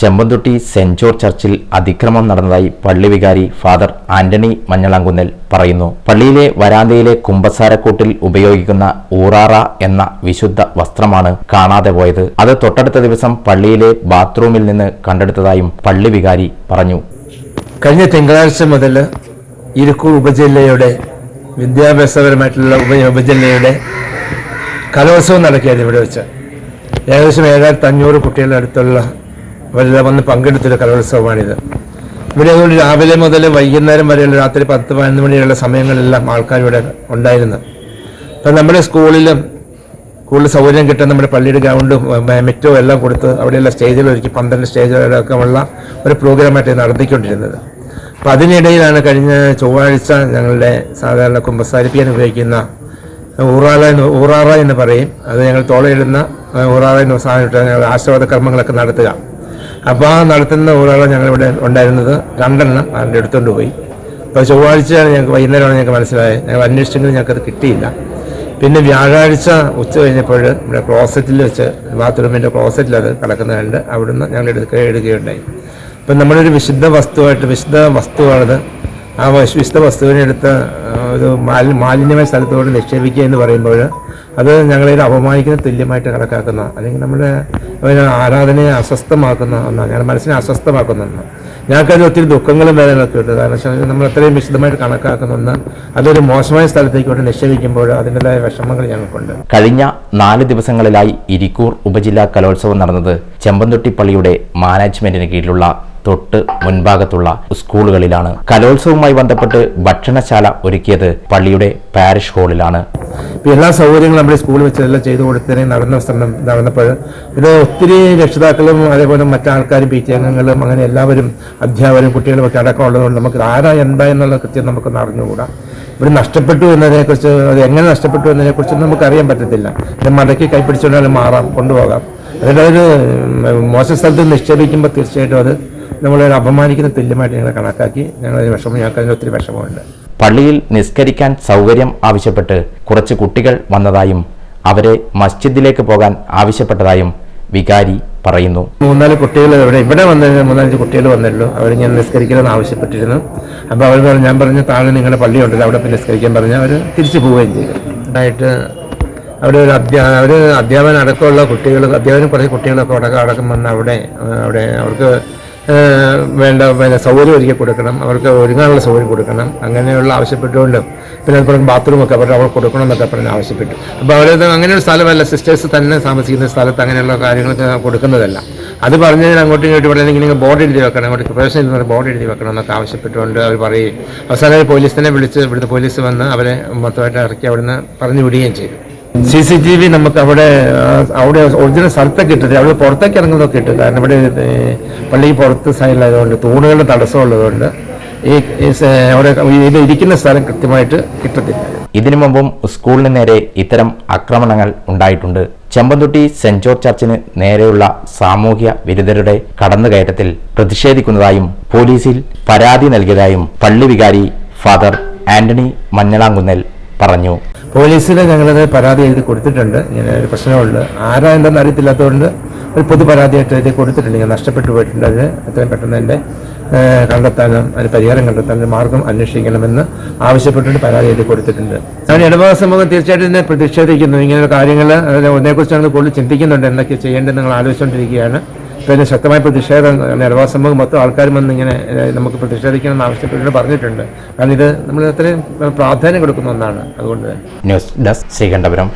Chempanthotti saint George ചർച്ചിൽ അതിക്രമം നടന്നതായി പള്ളി വികാരി ഫാദർ ആന്റണി മഞ്ഞളാങ്കുന്നൽ പറയുന്നു. പള്ളിയിലെ വരാന്തയിലെ കുമ്പസാരക്കൂട്ടിൽ ഉപയോഗിക്കുന്ന ഊറാറ എന്ന വിശുദ്ധ വസ്ത്രമാണ് കാണാതെ പോയത്. അത് തൊട്ടടുത്ത ദിവസം പള്ളിയിലെ ബാത്റൂമിൽ നിന്ന് കണ്ടെടുത്തതായും പള്ളി വികാരി പറഞ്ഞു. കഴിഞ്ഞ തിങ്കളാഴ്ച മുതൽ ഇരിക്കൂർ ഉപജില്ലയുടെ വിദ്യാഭ്യാസപരമായിട്ടുള്ള ഉപ ഉപജില്ലയുടെ കലോത്സവം നടക്കുകയായിരുന്നു ഇവിടെ വെച്ച്. ഏകദേശം ഏഴായിരത്തി അഞ്ഞൂറ് കുട്ടികളുടെ അടുത്തുള്ള അവരെല്ലാം വന്ന് പങ്കെടുത്തൊരു കലോത്സവമാണിത്. ഇവിടെ അതുകൊണ്ട് രാവിലെ മുതൽ വൈകുന്നേരം വരെയുള്ള രാത്രി പത്ത് പതിനൊന്ന് മണിയുള്ള സമയങ്ങളിലെല്ലാം ആൾക്കാർ ഇവിടെ ഉണ്ടായിരുന്നു. അപ്പം നമ്മുടെ സ്കൂളിലും കൂടുതൽ സൗകര്യം കിട്ടാൻ നമ്മുടെ പള്ളിയുടെ ഗ്രൗണ്ടും മെറ്റോ എല്ലാം കൊടുത്ത് അവിടെയുള്ള സ്റ്റേജുകൾ ഒരുക്കി പന്ത്രണ്ട് സ്റ്റേജുകളൊക്കെ ഉള്ള ഒരു പ്രോഗ്രാമായിട്ട് നടത്തിക്കൊണ്ടിരുന്നത്. അപ്പം അതിനിടയിലാണ് കഴിഞ്ഞ ചൊവ്വാഴ്ച ഞങ്ങളുടെ സാധാരണ കുമ്പസാരിപ്പിക്കാൻ ഉപയോഗിക്കുന്ന ഊറാറ എന്ന് ഊറാറ എന്ന് പറയും. അത് ഞങ്ങൾ തോളയിടുന്ന ഊറാറ എന്ന സാധനമിട്ട് ഞങ്ങൾ ആശീർവാദ കർമ്മങ്ങളൊക്കെ നടത്തുക. അപ്പോൾ ആ നടത്തുന്ന ഊറാറ ഞങ്ങളിവിടെ ഉണ്ടായിരുന്നത്. രണ്ടെണ്ണം അതിന്റെ എടുത്തുകൊണ്ട് പോയി. അപ്പോൾ ചൊവ്വാഴ്ചയാണ് ഞങ്ങൾക്ക് വൈകുന്നേരമാണ് ഞങ്ങൾക്ക് മനസ്സിലായത്. ഞങ്ങൾ അന്വേഷിച്ചെങ്കിലും ഞങ്ങൾക്കത് കിട്ടിയില്ല. പിന്നെ വ്യാഴാഴ്ച ഉച്ച കഴിഞ്ഞപ്പോൾ ഇവിടെ ക്ലോസറ്റിൽ വെച്ച് ബാത്റൂമിന്റെ ക്ലോസറ്റിൽ അത് കിടക്കുന്ന കണ്ട് അവിടുന്ന് ഞങ്ങൾ എടുക്കുക എടുക്കുകയുണ്ടായി. അപ്പം നമ്മളൊരു വിശുദ്ധ വസ്തുവായിട്ട് വിശുദ്ധ വസ്തുവാണത്. ആ വശ- വിശുദ്ധ വസ്തുവിനെ എടുത്ത് ഒരു മാലി മാലിന്യമായ സ്ഥലത്തോട് നിക്ഷേപിക്കുക എന്ന് പറയുമ്പോൾ അത് ഞങ്ങളെ അപമാനിക്കുന്ന തുല്യമായിട്ട് കണക്കാക്കുന്ന അല്ലെങ്കിൽ നമ്മുടെ ആരാധനയെ അസ്വസ്ഥമാക്കുന്ന ഒന്നാണ്. ഞങ്ങളുടെ മനസ്സിനെ അസ്വസ്ഥമാക്കുന്ന ഒന്നാണ് ഞങ്ങൾക്കത് ഒത്തിരി ദുഃഖങ്ങളും വേദനകളൊക്കെ ഉണ്ട്. കാരണം വെച്ചാൽ നമ്മൾ അത്രയും വിശദമായിട്ട് കണക്കാക്കുന്ന ഒന്ന് അതൊരു മോശമായ സ്ഥലത്തേക്ക് കൊണ്ട് നിക്ഷേപിക്കുമ്പോൾ അതിന്റെതായ വിഷമങ്ങൾ ഞങ്ങൾക്കുണ്ട്. കഴിഞ്ഞ നാല് ദിവസങ്ങളിലായി ഇരിക്കൂർ ഉപജില്ലാ കലോത്സവം നടന്നത് ചെമ്പന്തൊട്ടി പള്ളിയുടെ മാനേജ്മെന്റിന് കീഴിലുള്ള തൊട്ട് മുൻഭാഗത്തുള്ള സ്കൂളുകളിലാണ്. കലോത്സവവുമായി ബന്ധപ്പെട്ട് ഭക്ഷണശാല ഒരുക്കിയത് പള്ളിയുടെ പാരിഷ് ഹാളിലാണ്. എല്ലാ സൗകര്യങ്ങളും നമ്മുടെ സ്കൂളിൽ വെച്ച് എല്ലാം ചെയ്തു കൊടുത്തതിന് നടന്ന സ്ഥലം നടന്നപ്പോൾ ഇത് ഒത്തിരി രക്ഷിതാക്കളും അതേപോലെ മറ്റാൾക്കാരും പി ടി അംഗങ്ങളും അങ്ങനെ എല്ലാവരും അധ്യാപകരും കുട്ടികളും ഒക്കെ അടക്കം ഉള്ളതുകൊണ്ട് നമുക്ക് ആരാ എന്താ എന്നുള്ള കൃത്യം നമുക്കൊന്ന് അറിഞ്ഞുകൂടാ. ഇവിടെ നഷ്ടപ്പെട്ടു എന്നതിനെക്കുറിച്ച് അത് എങ്ങനെ നഷ്ടപ്പെട്ടു എന്നതിനെക്കുറിച്ച് നമുക്ക് അറിയാൻ പറ്റത്തില്ല. ഇത് മടക്കി കൈപ്പിടിച്ചുകൊണ്ടാലും മാറാം കൊണ്ടുപോകാം. അതിന്റെ ഒരു മോശം സ്ഥലത്ത് നിക്ഷേപിക്കുമ്പോൾ തീർച്ചയായിട്ടും അത് നമ്മളൊരു അപമാനിക്കുന്ന തുല്യമായിട്ട് ഞങ്ങളെ കണക്കാക്കി ഞങ്ങളതിന് വിഷമം ഞങ്ങൾക്ക് അതിന് ഒത്തിരി വിഷമമുണ്ട്. പള്ളിയിൽ നിസ്കരിക്കാൻ സൗകര്യം ആവശ്യപ്പെട്ട് കുറച്ച് കുട്ടികൾ വന്നതായും അവരെ മസ്ജിദിലേക്ക് പോകാൻ ആവശ്യപ്പെട്ടതായും വികാരി പറയുന്നു. മൂന്നാൽ കുട്ടികൾ ഇവിടെ ഇവിടെ വന്നിരുന്നു. മൂന്നാലഞ്ച് കുട്ടികൾ വന്നല്ലോ അവർ ഞാൻ നിസ്കരിക്കണമെന്ന് ആവശ്യപ്പെട്ടിരുന്നു. അപ്പോൾ അവർ പറഞ്ഞു ഞാൻ പറഞ്ഞു താഴെ നിങ്ങളുടെ പള്ളിയുണ്ടല്ലോ അവിടെ നിസ്കരിക്കാൻ പറഞ്ഞു. അവർ തിരിച്ചു പോവുകയും ചെയ്തു. ഉണ്ടായിട്ട് അവിടെ ഒരു അധ്യാ അവർ അധ്യാപനം അടക്കമുള്ള കുട്ടികൾ അധ്യാപനം കുറേ കുട്ടികളൊക്കെ അടക്കം അടക്കം വന്ന് അവിടെ അവിടെ അവർക്ക് വേണ്ട പിന്നെ സൗകര്യം ഒരുക്കി കൊടുക്കണം. അവർക്ക് ഒരുങ്ങാനുള്ള സൗകര്യം കൊടുക്കണം. അങ്ങനെയുള്ള ആവശ്യപ്പെട്ടുകൊണ്ട് പിന്നെ അതുപോലെ ബാത്റൂമൊക്കെ അവരുടെ അവർക്ക് കൊടുക്കണം എന്നൊക്കെ പറഞ്ഞ് ആവശ്യപ്പെട്ടു. അപ്പോൾ അവരത് അങ്ങനെയൊരു സ്ഥലമല്ല. സിസ്റ്റേഴ്സ് തന്നെ താമസിക്കുന്ന സ്ഥലത്ത് അങ്ങനെയുള്ള കാര്യങ്ങളൊക്കെ കൊടുക്കുന്നതല്ല. അത് പറഞ്ഞതിന് അങ്ങോട്ടും ഇങ്ങോട്ടും ഇവിടെ ഇങ്ങനെ ബോർഡ് എഴുതി വെക്കണം. അങ്ങോട്ട് പ്രൊഫഷണൽ ബോർഡ് എഴുതി വെക്കണം എന്നൊക്കെ ആവശ്യപ്പെട്ടുകൊണ്ട് അവർ പറയുകയും അവസാനം പോലീസിനെ വിളിച്ച് ഇവിടുത്തെ പോലീസ് വന്ന് അവരെ മൊത്തമായിട്ട് ഇറക്കി അവിടുന്ന് പറഞ്ഞു വിടുകയും ചെയ്തു. സി സി ടി വി നമുക്ക് അവിടെ അവിടെ ഒറിജിനൽ സ്ഥലത്തൊക്കെ ഇട്ടിട്ട് അവിടെ പുറത്തേക്ക് ഇറങ്ങുന്നതൊക്കെ ഇട്ടു കാരണം ഇവിടെ പള്ളി പുറത്ത് സൈഡിലായതുകൊണ്ട് തൂണുകളുടെ തടസ്സമുള്ളതുകൊണ്ട് ഈ അവിടെ ഇരിക്കുന്ന സ്ഥലം കൃത്യമായിട്ട് കിട്ടത്തില്ല. ഇതിനു മുമ്പും സ്കൂളിന് നേരെ ഇത്തരം ആക്രമണങ്ങൾ ഉണ്ടായിട്ടുണ്ട്. ചെമ്പന്തുട്ടി സെന്റ് ജോർജ് ചർച്ചിന് നേരെയുള്ള സാമൂഹ്യ വിരുദ്ധരുടെ കടന്നുകയറ്റത്തിൽ പ്രതിഷേധിക്കുന്നതായും പോലീസിൽ പരാതി നൽകിയതായും പള്ളി വികാരി ഫാദർ ആന്റണി മഞ്ഞളാങ്കുന്നൽ പറഞ്ഞു. പോലീസിന് ഞങ്ങളത് പരാതി എഴുതി കൊടുത്തിട്ടുണ്ട്. ഇങ്ങനെ ഒരു പ്രശ്നമുണ്ട്. ആരാ എന്താണെന്ന് അറിയത്തില്ലാത്തതുകൊണ്ട് ഒരു പൊതു പരാതിയായിട്ട് എഴുതി കൊടുത്തിട്ടുണ്ട്. ഞാൻ നഷ്ടപ്പെട്ടു പോയിട്ടുണ്ട്. അത് എത്രയും പെട്ടെന്ന് എന്റെ കണ്ടെത്താനും അതിന് പരിഹാരം കണ്ടെത്താനും മാർഗം അന്വേഷിക്കണമെന്ന് ആവശ്യപ്പെട്ടിട്ട് പരാതി എഴുതി കൊടുത്തിട്ടുണ്ട്. ഞാൻ ഇടവക സമൂഹം തീർച്ചയായിട്ടും ഇതിനെ പ്രതിഷേധിക്കുന്നു. ഇങ്ങനെയുള്ള കാര്യങ്ങൾ ഒന്നിനെക്കുറിച്ച് ഞങ്ങൾ കൂടുതൽ ചിന്തിക്കുന്നുണ്ട്. എന്തൊക്കെ ചെയ്യേണ്ടത് നിങ്ങൾ ആലോചിച്ചുകൊണ്ടിരിക്കുകയാണ്. പിന്നെ ശക്തമായ പ്രതിഷേധം ഇടവക സമൂഹം മൊത്തം ആൾക്കാരും വന്ന് ഇങ്ങനെ നമുക്ക് പ്രതിഷേധിക്കണം എന്ന് ആവശ്യപ്പെട്ടിട്ട് പറഞ്ഞിട്ടുണ്ട്. കാരണം ഇത് നമ്മൾ അത്രയും പ്രാധാന്യം കൊടുക്കുന്ന ഒന്നാണ്. അതുകൊണ്ട് ന്യൂസ് ഡെസ്ക് ശ്രീകണ്ഠപുരം.